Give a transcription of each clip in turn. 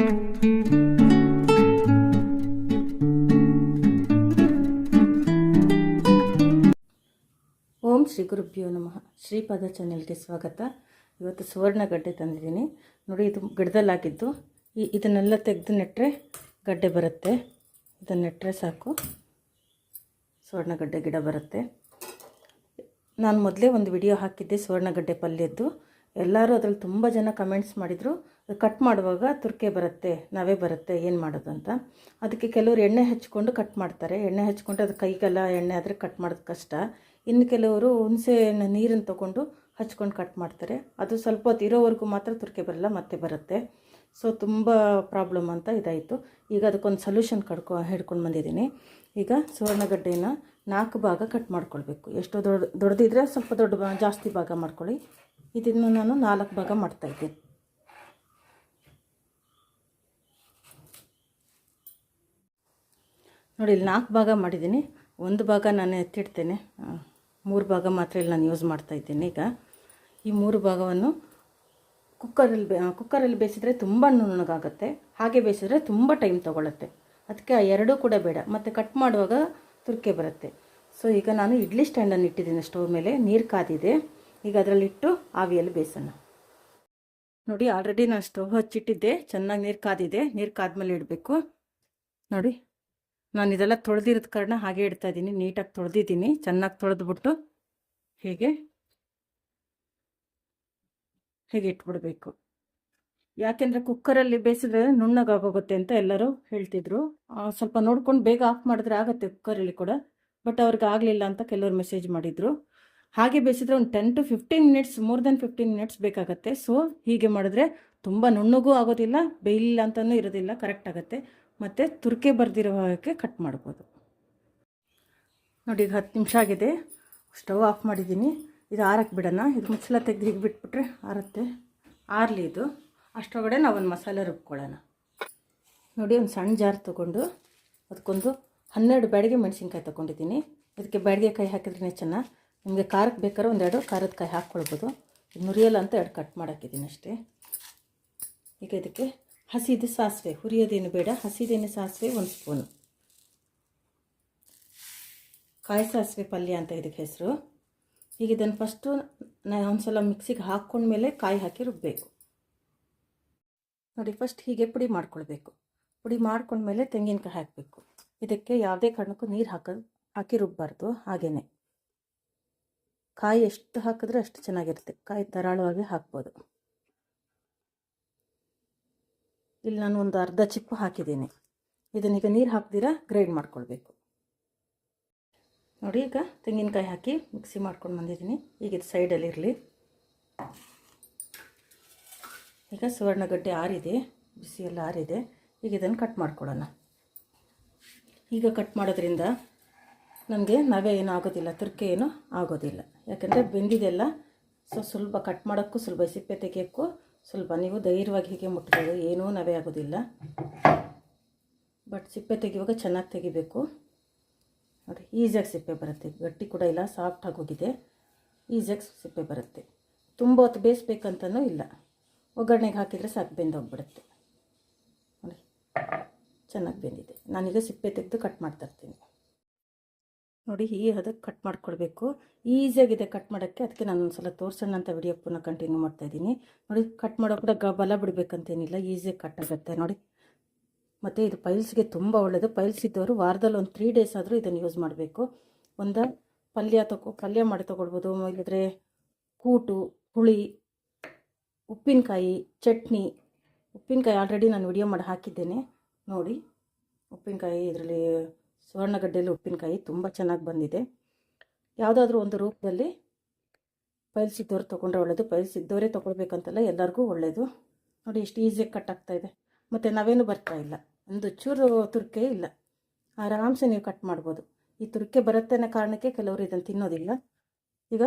ಓಂ ಶ್ರೀ ಗುರುಭ್ಯೋ ನಮಃ. ಶ್ರೀಪಾದ ಚಾನೆಲ್ಗೆ ಸ್ವಾಗತ. ಇವತ್ತು ಸುವರ್ಣ ಗಡ್ಡೆ ತಂದಿದ್ದೀನಿ. ನೋಡಿ, ಇದು ಗಿಡದಲ್ಲಾಗಿದ್ದು, ಈ ಇದನ್ನೆಲ್ಲ ತೆಗೆದು ನೆಟ್ಟರೆ ಗಡ್ಡೆ ಬರುತ್ತೆ. ಇದನ್ನು ನೆಟ್ಟರೆ ಸಾಕು. ಸುವರ್ಣಗಡ್ಡೆ ಗಿಡ ಬರುತ್ತೆ. ನಾನು ಮೊದಲೇ ಒಂದು ವಿಡಿಯೋ ಹಾಕಿದ್ದೆ ಸುವರ್ಣಗಡ್ಡೆ ಪಲ್ಯದ್ದು. ಎಲ್ಲರೂ ಅದರಲ್ಲಿ ತುಂಬ ಜನ ಕಮೆಂಟ್ಸ್ ಮಾಡಿದರು. ಕಟ್ ಮಾಡುವಾಗ ತುರ್ಕೆ ಬರುತ್ತೆ, ನಾವೇ ಬರುತ್ತೆ, ಏನು ಮಾಡೋದು ಅಂತ. ಅದಕ್ಕೆ ಕೆಲವರು ಎಣ್ಣೆ ಹಚ್ಕೊಂಡು ಕಟ್ ಮಾಡ್ತಾರೆ. ಎಣ್ಣೆ ಹಚ್ಕೊಂಡು ಅದು ಕೈಗೆಲ್ಲ ಎಣ್ಣೆ ಆದರೆ ಕಟ್ ಮಾಡೋದು ಕಷ್ಟ. ಇನ್ನು ಕೆಲವರು ಹುಣಸೆ ನೀರನ್ನು ತೊಗೊಂಡು ಹಚ್ಕೊಂಡು ಕಟ್ ಮಾಡ್ತಾರೆ. ಅದು ಸ್ವಲ್ಪ ಹೊತ್ತು ಇರೋವರೆಗೂ ಮಾತ್ರ ತುರ್ಕೆ ಬರಲ್ಲ, ಮತ್ತೆ ಬರುತ್ತೆ. ಸೊ ತುಂಬ ಪ್ರಾಬ್ಲಮ್ ಅಂತ ಇದಾಯಿತು. ಈಗ ಅದಕ್ಕೊಂದು ಸೊಲ್ಯೂಷನ್ ಕಡ್ಕೊ, ಹಿಡ್ಕೊಂಡು ಬಂದಿದ್ದೀನಿ. ಈಗ ಸುವರ್ಣಗಡ್ಡೆನ ನಾಲ್ಕು ಭಾಗ ಕಟ್ ಮಾಡ್ಕೊಳ್ಬೇಕು. ಎಷ್ಟು ದೊಡ್ಡ, ದೊಡ್ಡದಿದ್ರೆ ಸ್ವಲ್ಪ ದೊಡ್ಡ ಜಾಸ್ತಿ ಭಾಗ ಮಾಡ್ಕೊಳ್ಳಿ. ಇದನ್ನು ನಾನು ನಾಲ್ಕು ಭಾಗ ಮಾಡ್ತಾಯಿದ್ದೀನಿ ನೋಡಿ, ಇಲ್ಲಿ ನಾಲ್ಕು ಭಾಗ ಮಾಡಿದ್ದೀನಿ. ಒಂದು ಭಾಗ ನಾನು ಎತ್ತಿಡ್ತೇನೆ. ಮೂರು ಭಾಗ ಮಾತ್ರ ಇಲ್ಲಿ ನಾನು ಯೂಸ್ ಮಾಡ್ತಾ ಇದ್ದೀನಿ ಈಗ. ಈ ಮೂರು ಭಾಗವನ್ನು ಕುಕ್ಕರಲ್ಲಿ ಬೇ ಕುಕ್ಕರಲ್ಲಿ ಬೇಯಿಸಿದರೆ ತುಂಬ ನುಣ್ಣಗಾಗುತ್ತೆ. ಹಾಗೆ ಬೇಯಿಸಿದ್ರೆ ತುಂಬ ಟೈಮ್ ತೊಗೊಳುತ್ತೆ. ಅದಕ್ಕೆ ಆ ಎರಡೂ ಕೂಡ ಬೇಡ. ಮತ್ತು ಕಟ್ ಮಾಡುವಾಗ ತುರ್ಕೆ ಬರುತ್ತೆ. ಸೊ ಈಗ ನಾನು ಇಡ್ಲಿ ಸ್ಟ್ಯಾಂಡನ್ನು ಇಟ್ಟಿದ್ದೀನಿ ಸ್ಟವ್ ಮೇಲೆ. ನೀರು ಕಾದಿದೆ. ಈಗ ಅದರಲ್ಲಿಟ್ಟು ಆವಿಯಲ್ಲಿ ಬೇಯಿಸೋಣ. ನೋಡಿ ಆಲ್ರೆಡಿ ನಾನು ಸ್ಟವ್ ಹಚ್ಚಿಟ್ಟಿದ್ದೆ. ಚೆನ್ನಾಗಿ ನೀರು ಕಾದಿದೆ. ನೀರು ಕಾದ್ಮೇಲೆ ಇಡಬೇಕು. ನೋಡಿ. ನಾನು ಇದೆಲ್ಲ ತೊಳೆದಿರೋದ ಕಾರಣ ಹಾಗೆ ಇಡ್ತಾ ಇದ್ದೀನಿ. ನೀಟಾಗಿ ತೊಳೆದಿದ್ದೀನಿ. ಚೆನ್ನಾಗಿ ತೊಳೆದ್ಬಿಟ್ಟು ಹೀಗೆ ಹೀಗೆ ಇಟ್ಬಿಡಬೇಕು. ಯಾಕೆಂದರೆ ಕುಕ್ಕರಲ್ಲಿ ಬೇಯಿಸಿದ್ರೆ ನುಣ್ಣಗಾಗೋಗುತ್ತೆ ಅಂತ ಎಲ್ಲರೂ ಹೇಳ್ತಿದ್ರು. ಸ್ವಲ್ಪ ನೋಡ್ಕೊಂಡು ಬೇಗ ಆಫ್ ಮಾಡಿದ್ರೆ ಆಗುತ್ತೆ ಕುಕ್ಕರಲ್ಲಿ ಕೂಡ, ಬಟ್ ಅವ್ರಿಗೆ ಆಗಲಿಲ್ಲ ಅಂತ ಕೆಲವರು ಮೆಸೇಜ್ ಮಾಡಿದರು. ಹಾಗೆ ಬೇಯಿಸಿದ್ರೆ ಒಂದು ten to fifteen minutes, more than fifteen minutes ಬೇಕಾಗುತ್ತೆ. ಸೊ, ಹೀಗೆ ಮಾಡಿದ್ರೆ ತುಂಬ ನುಣ್ಣಗೂ ಆಗೋದಿಲ್ಲ, ಬೇಯಿಲ್ಲ ಅಂತಲೂ ಇರೋದಿಲ್ಲ, ಕರೆಕ್ಟ್ ಆಗುತ್ತೆ. ಮತ್ತು ತುರ್ಕೆ ಬರ್ದಿರೋ ಹಾಗೆ ಕಟ್ ಮಾಡ್ಬೋದು. ನೋಡಿ ಈಗ ಹತ್ತು ನಿಮಿಷ ಆಗಿದೆ. ಸ್ಟವ್ ಆಫ್ ಮಾಡಿದ್ದೀನಿ. ಇದು ಆರಕ್ಕೆ ಬಿಡೋಣ. ಇದು ಮುಚ್ಚಲ ತೆಗೆದು ಹೀಗೆ ಬಿಟ್ಬಿಟ್ರೆ ಆರುತ್ತೆ. ಆರಲಿ ಇದು. ಅಷ್ಟೊಳಗಡೆ ನಾವು ಒಂದು ಮಸಾಲೆ ರುಬ್ಕೊಳ್ಳೋಣ. ನೋಡಿ ಒಂದು ಸಣ್ಣ ಜಾರ್ ತೊಗೊಂಡು ಅದಕ್ಕೊಂದು ಹನ್ನೆರಡು ಬ್ಯಾಡಿಗೆ ಮೆಣಸಿನ್ಕಾಯಿ ತೊಗೊಂಡಿದ್ದೀನಿ. ಇದಕ್ಕೆ ಬ್ಯಾಡಿಗೆ ಕಾಯಿ ಹಾಕಿದ್ರೇ ಚೆನ್ನಾಗಿ. ನಿಮಗೆ ಖಾರಕ್ಕೆ ಬೇಕಾದ್ರೆ ಒಂದೆರಡು ಖಾರದ ಕಾಯಿ ಹಾಕ್ಕೊಳ್ಬೋದು. ನುರಿಯಲ್ಲ ಅಂತ ಎರಡು ಕಟ್ ಮಾಡಾಕಿದ್ದೀನಿ ಅಷ್ಟೇ. ಈಗ ಇದಕ್ಕೆ ಹಸಿದು ಸಾಸಿವೆ, ಹುರಿಯೋದೇನು ಬೇಡ. ಹಸಿದೇನು ಸಾಸಿವೆ, ಒಂದು ಸ್ಪೂನು. ಕಾಯಿ ಸಾಸಿವೆ ಪಲ್ಯ ಅಂತ ಇದಕ್ಕೆ ಹೆಸರು. ಈಗ ಇದನ್ನು ಫಸ್ಟು ಒಂದು ಸಲ ಮಿಕ್ಸಿಗೆ ಹಾಕ್ಕೊಂಡ್ಮೇಲೆ ಕಾಯಿ ಹಾಕಿ ರುಬ್ಬಬೇಕು ನೋಡಿ ಫಸ್ಟ್ ಹೀಗೆ ಪುಡಿ ಮಾಡ್ಕೊಳ್ಬೇಕು. ಪುಡಿ ಮಾಡ್ಕೊಂಡ್ಮೇಲೆ ತೆಂಗಿನಕಾಯಿ ಹಾಕಬೇಕು. ಇದಕ್ಕೆ ಯಾವುದೇ ಕಾರಣಕ್ಕೂ ನೀರು ಹಾಕೋದು ಹಾಕಿ ರುಬ್ಬಾರ್ದು ಹಾಗೆಯೇ ಕಾಯಿ ಎಷ್ಟು ಹಾಕಿದ್ರೆ ಅಷ್ಟು ಚೆನ್ನಾಗಿರುತ್ತೆ. ಕಾಯಿ ಧಾರಾಳವಾಗಿ ಹಾಕ್ಬೋದು. ಇಲ್ಲಿ ನಾನು ಒಂದು ಅರ್ಧ ಚಿಪ್ಪು ಹಾಕಿದ್ದೀನಿ. ಇದನ್ನೀಗ ನೀರು ಹಾಕ್ದಿರಾ ಗ್ರೈಂಡ್ ಮಾಡ್ಕೊಳ್ಬೇಕು. ನೋಡಿ ಈಗ ತೆಂಗಿನಕಾಯಿ ಹಾಕಿ ಮಿಕ್ಸಿ ಮಾಡ್ಕೊಂಡು ಬಂದಿದ್ದೀನಿ. ಈಗ ಇದು ಸೈಡಲ್ಲಿ ಇರಲಿ. ಈಗ ಸುವರ್ಣಗಡ್ಡೆ ಆರಿದೆ. ಎಲ್ಲ ಆರಿದೆ. ಈಗ ಇದನ್ನು ಕಟ್ ಮಾಡ್ಕೊಳ್ಳೋಣ. ಈಗ ಕಟ್ ಮಾಡೋದ್ರಿಂದ ನಮಗೆ ನವೆ ಏನೂ ಆಗೋದಿಲ್ಲ, ತುರ್ಕೆ ಏನೂ ಆಗೋದಿಲ್ಲ. ಯಾಕೆಂದರೆ ಬೆಂದಿದೆಲ್ಲ, ಸೊ ಸುಲಭ ಕಟ್ ಮಾಡೋಕ್ಕೂ ಸುಲಭ ಸಿಪ್ಪೆ ತೆಗಿಯೋಕ್ಕೂ ಸ್ವಲ್ಪ ನೀವು ಧೈರ್ಯವಾಗಿ ಹೀಗೆ ಮುಟ್ಬೋದು, ಏನೂ ನವೆ ಆಗೋದಿಲ್ಲ. ಬಟ್ ಸಿಪ್ಪೆ ತೆಗೆಯುವಾಗ ಚೆನ್ನಾಗಿ ತೆಗಿಬೇಕು. ನೋಡಿ, ಈಸಿಯಾಗಿ ಸಿಪ್ಪೆ ಬರುತ್ತೆ. ಗಟ್ಟಿ ಕೂಡ ಇಲ್ಲ ಸಾಫ್ಟ್ ಆಗೋಗಿದೆ ಈಸಿಯಾಗಿ ಸಿಪ್ಪೆ ಬರುತ್ತೆ. ತುಂಬ ಹೊತ್ತು ಬೇಯಿಸ್ಬೇಕಂತನೂ ಇಲ್ಲ. ಒಗ್ಗರಣೆಗೆ ಹಾಕಿದರೆ ಸಾಕು ಬೆಂದೋಗ್ಬಿಡುತ್ತೆ ನೋಡಿ, ಚೆನ್ನಾಗಿ ಬೆಂದಿದೆ. ನಾನೀಗ ಸಿಪ್ಪೆ ತೆಗೆದು ಕಟ್ ಮಾಡ್ತಾ ಇರ್ತೀನಿ. ನೋಡಿ ಈ ಹದಕ್ಕೆ ಕಟ್ ಮಾಡ್ಕೊಳ್ಬೇಕು. ಈಸಿಯಾಗಿದೆ ಕಟ್ ಮಾಡೋಕ್ಕೆ. ಅದಕ್ಕೆ ನಾನು ಒಂದು ಸಲ ತೋರಿಸೋಣ ಅಂತ ವಿಡಿಯೋ ಪುನಃ ಕಂಟಿನ್ಯೂ ಮಾಡ್ತಾ ಇದ್ದೀನಿ. ನೋಡಿ ಕಟ್ ಮಾಡೋ ಕೂಡ ಗ ಬಲ ಬಿಡಬೇಕಂತೇನಿಲ್ಲ. ಈಸಿಯಾಗಿ ಕಟ್ ಆಗುತ್ತೆ. ನೋಡಿ. ಮತ್ತು ಇದು ಪೈಲ್ಸ್ಗೆ ತುಂಬ ಒಳ್ಳೆಯದು ಪೈಲ್ಸ್ ಇದ್ದವರು ವಾರದಲ್ಲಿ ಒಂದು ತ್ರೀ ಡೇಸ್ ಆದರೂ ಇದನ್ನು ಯೂಸ್ ಮಾಡಬೇಕು. ಒಂದು ಪಲ್ಯ ತಗೋ ಪಲ್ಯ ಮಾಡಿ ತೊಗೊಳ್ಬೋದು. ಇಲ್ಲದ್ರೆ ಕೂಟು, ಹುಳಿ, ಉಪ್ಪಿನಕಾಯಿ, ಚಟ್ನಿ. ಉಪ್ಪಿನಕಾಯಿ ಆಲ್ರೆಡಿ ನಾನು ವಿಡಿಯೋ ಮಾಡಿ ಹಾಕಿದ್ದೇನೆ. ನೋಡಿ. ಉಪ್ಪಿನಕಾಯಿ ಇದರಲ್ಲಿ ಸುವರ್ಣಗಡ್ಡೆಯಲ್ಲಿ ಉಪ್ಪಿನಕಾಯಿ ತುಂಬ ಚೆನ್ನಾಗಿ ಬಂದಿದೆ. ಯಾವುದಾದ್ರೂ ಒಂದು ರೂಪದಲ್ಲಿ ಪೈಲ್ಸಿದ್ದವ್ರು ತೊಗೊಂಡ್ರೆ ಒಳ್ಳೆಯದು ಪೈಲ್ಸಿದ್ದವರೇ ತೊಗೊಳ್ಬೇಕಂತಲ್ಲ ಎಲ್ಲರಿಗೂ ಒಳ್ಳೆಯದು ನೋಡಿ ಎಷ್ಟು ಈಸಿಯಾಗಿ ಕಟ್ ಆಗ್ತಾ ಇದೆ. ಮತ್ತು ನಾವೇನು ಬರ್ತಾ ಇಲ್ಲ. ಒಂದು ಚೂರು ತುರ್ಕೆ ಇಲ್ಲ. ಆರಾಮ್ಸೆ ನೀವು ಕಟ್ ಮಾಡ್ಬೋದು. ಈ ತುರ್ಕೆ ಬರುತ್ತೆ ಅನ್ನೋ ಕಾರಣಕ್ಕೆ ಕೆಲವರು ಇದನ್ನು ತಿನ್ನೋದಿಲ್ಲ. ಈಗ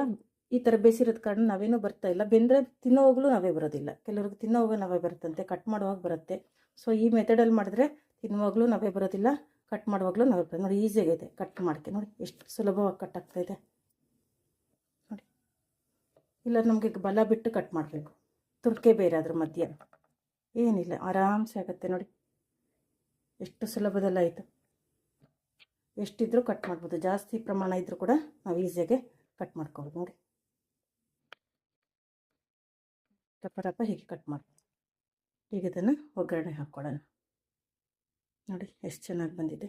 ಈ ಥರ ಬೇಸಿರೋದ ಕಾರಣ ನಾವೇನು ಬರ್ತಾ ಇಲ್ಲ. ಬೆಂದರೆ ತಿನ್ನೋವಾಗಲೂ ನಾವೇ ಬರೋದಿಲ್ಲ. ಕೆಲವ್ರಿಗೆ ತಿನ್ನೋವಾಗ ನಾವೇ ಬರುತ್ತಂತೆ, ಕಟ್ ಮಾಡುವಾಗ ಬರುತ್ತೆ. ಸೊ ಈ ಮೆಥಡಲ್ಲಿ ಮಾಡಿದ್ರೆ ತಿನ್ನುವಾಗಲೂ ನಾವೇ ಬರೋದಿಲ್ಲ. ಕಟ್ ಮಾಡುವಾಗಲೂ ನಲ್ವತ್ತು ರೂಪಾಯಿ. ನೋಡಿ ಈಸಿಯಾಗೈತೆ ಕಟ್ ಮಾಡೋಕ್ಕೆ ನೋಡಿ, ಎಷ್ಟು ಸುಲಭವಾಗಿ ಕಟ್ ಇದೆ. ನೋಡಿ. ಇಲ್ಲ, ನಮಗೆ ಬಲ ಬಿಟ್ಟು ಕಟ್ ಮಾಡಬೇಕು. ತುರ್ಕೆ ಬೇರೆ ಅದ್ರ ಮಧ್ಯ. ಏನಿಲ್ಲ, ಆರಾಮ್ಸೆ ಆಗುತ್ತೆ. ನೋಡಿ. ಎಷ್ಟು ಸುಲಭದಲ್ಲಾಯಿತು ಎಷ್ಟಿದ್ರೂ ಕಟ್ ಮಾಡ್ಬೋದು. ಜಾಸ್ತಿ ಪ್ರಮಾಣ ಇದ್ದರೂ ಕೂಡ ನಾವು ಈಸಿಯಾಗೆ ಕಟ್ ಮಾಡ್ಕೋಬೋದು. ನೋಡಿ. ಟಪ ಟಪ ಹೀಗೆ ಕಟ್ ಮಾಡ್ಬೋದು. ಈಗ ಇದನ್ನು ಒಗ್ಗರಣೆ ಹಾಕ್ಕೊಳ್ಳೋಣ. ನೋಡಿ, ಎಷ್ಟು ಚೆನ್ನಾಗಿ ಬಂದಿದೆ.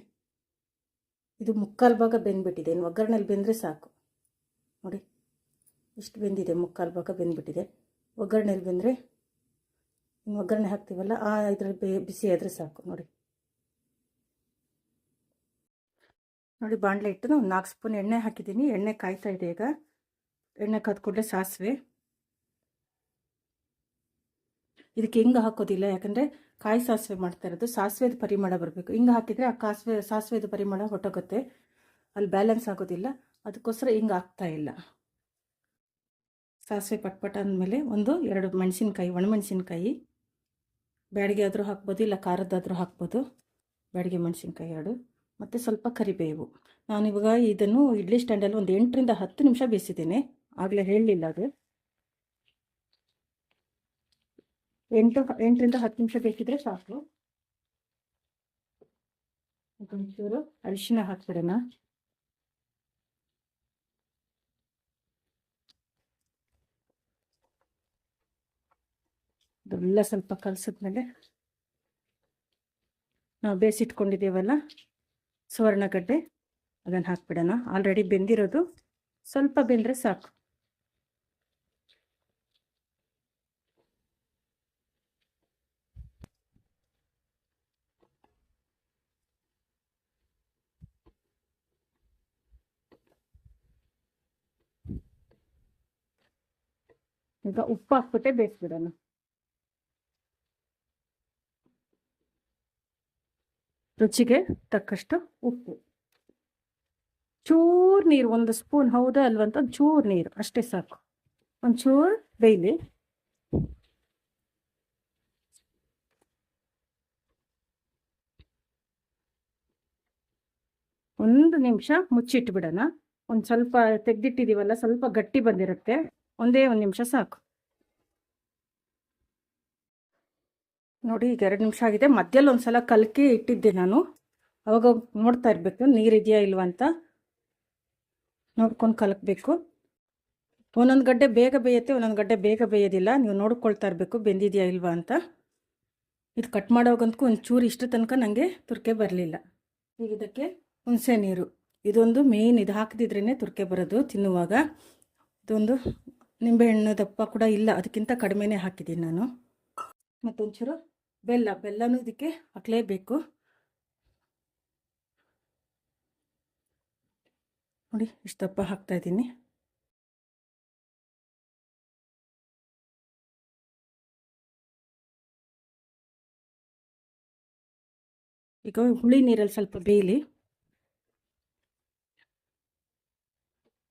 ಇದು ಮುಕ್ಕಾಲು ಭಾಗ ಬೆಂದ್ಬಿಟ್ಟಿದೆ. ಇನ್ನು ಒಗ್ಗರಣೆಲಿ ಬೆಂದರೆ ಸಾಕು. ನೋಡಿ ಇಷ್ಟು ಬೆಂದಿದೆ, ಮುಕ್ಕಾಲು ಭಾಗ ಬೆಂದ್ಬಿಟ್ಟಿದೆ. ಒಗ್ಗರಣೆಲಿ ಬೆಂದರೆ ಇನ್ನು ಒಗ್ಗರಣೆ ಹಾಕ್ತೀವಲ್ಲ, ಆ ಇದರಲ್ಲಿ ಬಿಸಿ ಆದರೆ ಸಾಕು. ನೋಡಿ. ನೋಡಿ, ಬಾಣಲೆ ಇಟ್ಟು ನಾನು ನಾಲ್ಕು ಸ್ಪೂನ್ ಎಣ್ಣೆ ಹಾಕಿದ್ದೀನಿ. ಎಣ್ಣೆ ಕಾಯ್ತಾ ಇದೆ ಈಗ. ಎಣ್ಣೆ ಕೂಡಲೇ ಸಾಸಿವೆ. ಇದಕ್ಕೆ ಹೆಂಗೆ ಹಾಕೋದಿಲ್ಲ. ಯಾಕಂದರೆ ಕಾಯಿ ಸಾಸಿವೆ ಮಾಡ್ತಾ ಇರೋದು, ಸಾಸಿವೆದು ಪರಿಮಳ ಬರಬೇಕು. ಹಿಂಗೆ ಹಾಕಿದರೆ ಆ ಕಾಸಿವೆ, ಸಾಸಿವೆದು ಪರಿಮಳ ಹೊಟ್ಟೋಗುತ್ತೆ ಅಲ್ಲಿ ಬ್ಯಾಲೆನ್ಸ್ ಆಗೋದಿಲ್ಲ. ಅದಕ್ಕೋಸ್ಕರ ಹಿಂಗೆ ಆಗ್ತಾ ಇಲ್ಲ. ಸಾಸಿವೆ ಪಟ್ಪಟ ಅಂದಮೇಲೆ ಒಂದು ಎರಡು ಮೆಣಸಿನ್ಕಾಯಿ, ಒಣಮೆಣಸಿನ್ಕಾಯಿ. ಬ್ಯಾಡಿಗೆ ಆದರೂ ಹಾಕ್ಬೋದು, ಇಲ್ಲ ಖಾರದ್ದಾದರೂ ಹಾಕ್ಬೋದು. ಬ್ಯಾಡಿಗೆ ಮೆಣಸಿನ್ಕಾಯಿ ಎರಡು. ಮತ್ತು ಸ್ವಲ್ಪ ಕರಿಬೇವು. ನಾನಿವಾಗ ಇದನ್ನು ಇಡ್ಲಿ ಸ್ಟ್ಯಾಂಡಲ್ಲಿ ಒಂದು ಎಂಟರಿಂದ ಹತ್ತು ನಿಮಿಷ ಬೇಯಿಸಿದ್ದೇನೆ. ಆಗಲೇ ಹೇಳಲಿಲ್ಲ ಅದು. ಎಂಟು, ಎಂಟರಿಂದ ಹತ್ತು ನಿಮಿಷ ಬೇಕಿದ್ರೆ ಸಾಕು. ಒಂಚೂರು ಅರಿಶಿನ ಹಾಕ್ಬಿಡೋಣ. ಇದೆಲ್ಲ ಸ್ವಲ್ಪ ಕಲಸಿದ್ಮೇಲೆ ನಾವು ಬೇಯಿಸಿಟ್ಕೊಂಡಿದ್ದೀವಲ್ಲ ಸುವರ್ಣಗಡ್ಡೆ, ಅದನ್ನು ಹಾಕ್ಬಿಡೋಣ. ಆಲ್ರೆಡಿ ಬೆಂದಿರೋದು ಸ್ವಲ್ಪ ಬೆಂದರೆ ಸಾಕು. ಈಗ ಉಪ್ಪು ಹಾಕ್ಬಿಟ್ಟೆ ಬೇಯಿಸ್ಬಿಡೋಣ. ರುಚಿಗೆ ತಕ್ಕಷ್ಟು ಉಪ್ಪು. ಚೂರು ನೀರು, ಒಂದು ಸ್ಪೂನ್, ಹೌದಾ ಅಲ್ವಂತ ಒಂದು ಚೂರು ನೀರು, ಅಷ್ಟೇ ಸಾಕು. ಒಂದು ಚೂರು ಒಂದು ನಿಮಿಷ ಮುಚ್ಚಿಟ್ಬಿಡೋಣ. ಒಂದು ಸ್ವಲ್ಪ ತೆಗ್ದಿಟ್ಟಿದೀವಲ್ಲ, ಸ್ವಲ್ಪ ಗಟ್ಟಿ ಬಂದಿರುತ್ತೆ. ಒಂದೇ ಒಂದು ನಿಮಿಷ ಸಾಕು. ನೋಡಿ, ಈಗ ಎರಡು ನಿಮಿಷ ಆಗಿದೆ. ಮಧ್ಯದಲ್ಲಿ ಒಂದು ಸಲ ಕಲಕಿ ಇಟ್ಟಿದ್ದೆ ನಾನು. ಅವಾಗ ನೋಡ್ತಾ ಇರಬೇಕು, ನೀರಿದೆಯಾ ಇದೆಯಾ ಅಂತ. ನೋಡ್ಕೊಂಡು ಕಲಕಬೇಕು. ಒಂದೊಂದು ಗಡ್ಡೆ ಬೇಗ ಬೇಯುತ್ತೆ, ಒಂದೊಂದು ಗಡ್ಡೆ ಬೇಗ ಬೇಯೋದಿಲ್ಲ. ನೀವು ನೋಡ್ಕೊಳ್ತಾ ಇರಬೇಕು, ಬೆಂದಿದೆಯಾ ಇಲ್ವಾ ಅಂತ. ಇದು ಕಟ್ ಮಾಡೋವಾಗಂತೂ ಒಂದು ಚೂರು ಇಷ್ಟು ತನಕ ನನಗೆ ತುರ್ಕೆ ಬರಲಿಲ್ಲ. ಈಗ ಇದಕ್ಕೆ ಹುಣಸೆ ನೀರು. ಇದೊಂದು ಮೇಯ್ನ್ ಇದು ಹಾಕದಿದ್ರೇ ತುರ್ಕೆ ಬರೋದು ತಿನ್ನುವಾಗ. ಇದೊಂದು ನಿಂಬೆಹಣ್ಣು ದಪ್ಪ ಕೂಡ ಇಲ್ಲ, ಅದಕ್ಕಿಂತ ಕಡಿಮೆನೇ ಹಾಕಿದ್ದೀನಿ ನಾನು. ಮತ್ತೊಂಚೂರು ಬೆಲ್ಲ, ಬೆಲ್ಲನೂ ಇದಕ್ಕೆ ಹಾಕಲೇಬೇಕು. ನೋಡಿ, ಇಷ್ಟು ದಪ್ಪ ಹಾಕ್ತಾ ಇದ್ದೀನಿ. ಈಗ ಹುಳಿ ನೀರಲ್ಲಿ ಸ್ವಲ್ಪ ಬೇಯಲಿ.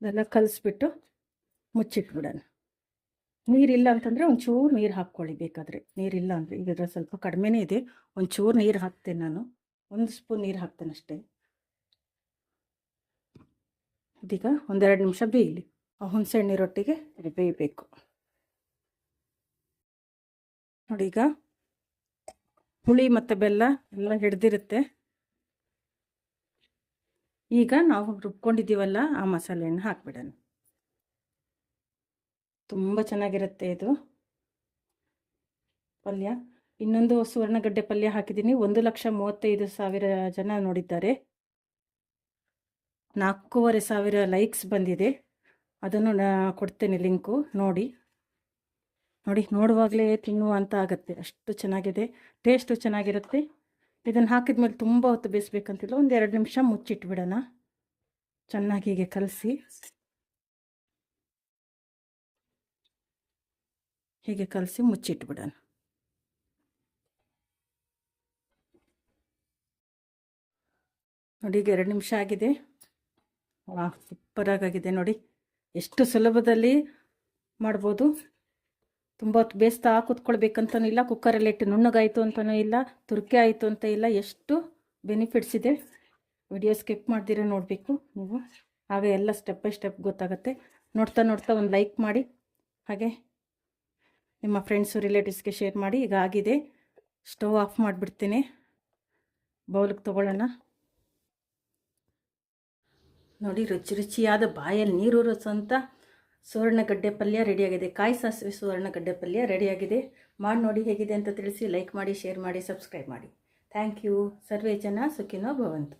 ಅದೆಲ್ಲ ಕಲಿಸ್ಬಿಟ್ಟು ಮುಚ್ಚಿಟ್ಬಿಡೋಣ. ನೀರಿಲ್ಲ ಅಂತಂದರೆ ಒಂಚೂರು ನೀರು ಹಾಕ್ಕೊಳ್ಳಿ ಬೇಕಾದರೆ. ನೀರಿಲ್ಲ ಅಂದರೆ ಈಗ ಸ್ವಲ್ಪ ಕಡಿಮೆನೇ ಇದೆ. ಒಂಚೂರು ನೀರು ಹಾಕ್ತೇನೆ ನಾನು. ಒಂದು ಸ್ಪೂನ್ ನೀರು ಹಾಕ್ತೇನೆ ಅಷ್ಟೇ. ಇದೀಗ ಒಂದೆರಡು ನಿಮಿಷ ಬೇಯಲಿ. ಆ ಹುಣಸೆ ರೊಟ್ಟಿಗೆ ಇದು ಬೇಯಬೇಕು. ನೋಡಿ ಈಗ ಹುಳಿ ಮತ್ತು ಬೆಲ್ಲ ಎಲ್ಲ ಹಿಡ್ದಿರುತ್ತೆ. ಈಗ ನಾವು ರುಬ್ಕೊಂಡಿದ್ದೀವಲ್ಲ ಆ ಮಸಾಲೆಯನ್ನು ಹಾಕ್ಬಿಡೋಣ. ತುಂಬ ಚೆನ್ನಾಗಿರುತ್ತೆ ಇದು. ಪಲ್ಯ. ಇನ್ನೊಂದು ಸುವರ್ಣಗಡ್ಡೆ ಪಲ್ಯ ಹಾಕಿದ್ದೀನಿ. ಒಂದು ಲಕ್ಷ ಮೂವತ್ತೈದು ಸಾವಿರ ಜನ ನೋಡಿದ್ದಾರೆ. ನಾಲ್ಕೂವರೆ ಸಾವಿರ ಲೈಕ್ಸ್ ಬಂದಿದೆ. ಅದನ್ನು ಕೊಡ್ತೇನೆ ಲಿಂಕು ನೋಡಿ. ನೋಡಿ, ನೋಡುವಾಗಲೇ ತಿನ್ನುವ ಅಂತ ಆಗುತ್ತೆ. ಅಷ್ಟು ಚೆನ್ನಾಗಿದೆ. ಟೇಸ್ಟು ಚೆನ್ನಾಗಿರುತ್ತೆ. ಇದನ್ನು ಹಾಕಿದ ಮೇಲೆ ತುಂಬ ಹೊತ್ತು ಬೇಯಿಸ್ಬೇಕಂತಿಲ್ಲ. ಒಂದು ಎರಡು ನಿಮಿಷ ಮುಚ್ಚಿಟ್ಬಿಡೋಣ. ಚೆನ್ನಾಗಿ ಹೀಗೆ ಕಲಸಿ. ಹೀಗೆ ಕಲಸಿ ಮುಚ್ಚಿಟ್ಬಿಡೋಣ. ನೋಡಿ ಈಗ ಎರಡು ನಿಮಿಷ ಆಗಿದೆ. ವಾ ನೋಡಿ. ಎಷ್ಟು ಸುಲಭದಲ್ಲಿ ಮಾಡ್ಬೋದು. ತುಂಬ ಬೇಯಿಸ್ತಾ ಕೂತ್ಕೊಳ್ಬೇಕಂತನೂ ಇಲ್ಲ, ಕುಕ್ಕರಲ್ಲಿ ಇಟ್ಟು ನುಣ್ಣಗಾಯಿತು ಅಂತಲೂ ಇಲ್ಲ, ತುರ್ಕೆ ಆಯಿತು ಅಂತ ಇಲ್ಲ, ಎಷ್ಟು ಬೆನಿಫಿಟ್ಸ್ ಇದೆ. ವಿಡಿಯೋ ಸ್ಕಿಪ್ ಮಾಡ್ದಿರೋ ನೋಡಬೇಕು ನೀವು. ಆಗ ಎಲ್ಲ ಸ್ಟೆಪ್ ಬೈ ಸ್ಟೆಪ್ ಗೊತ್ತಾಗುತ್ತೆ. ನೋಡ್ತಾ ನೋಡ್ತಾ ಒಂದು ಲೈಕ್ ಮಾಡಿ. ಹಾಗೆ ನಿಮ್ಮ ಫ್ರೆಂಡ್ಸು ರಿಲೇಟಿವ್ಸ್ಗೆ ಶೇರ್ ಮಾಡಿ, ಈಗ ಆಗಿದೆ. ಸ್ಟವ್ ಆಫ್ ಮಾಡಿಬಿಡ್ತೀನಿ. ಬೌಲಿಗೆ ತೊಗೊಳ್ಳೋಣ. ನೋಡಿ, ರುಚಿ ರುಚಿಯಾದ ಬಾಯಲ್ಲಿ ನೀರು ಸುವಂಥ ಸುವರ್ಣಗಡ್ಡೆ ಪಲ್ಯ ರೆಡಿಯಾಗಿದೆ. ಕಾಯಿ ಸಾಸಿವೆ ಸುವರ್ಣಗಡ್ಡೆ ಪಲ್ಯ ರೆಡಿಯಾಗಿದೆ. ಮಾಡಿ ನೋಡಿ ಹೇಗಿದೆ ಅಂತ ತಿಳಿಸಿ ಲೈಕ್ ಮಾಡಿ ಶೇರ್ ಮಾಡಿ ಸಬ್ಸ್ಕ್ರೈಬ್ ಮಾಡಿ. ಥ್ಯಾಂಕ್ ಯು ಸರ್ವೇ ಜನ ಸುಖಿನೋ ಭವಂತು.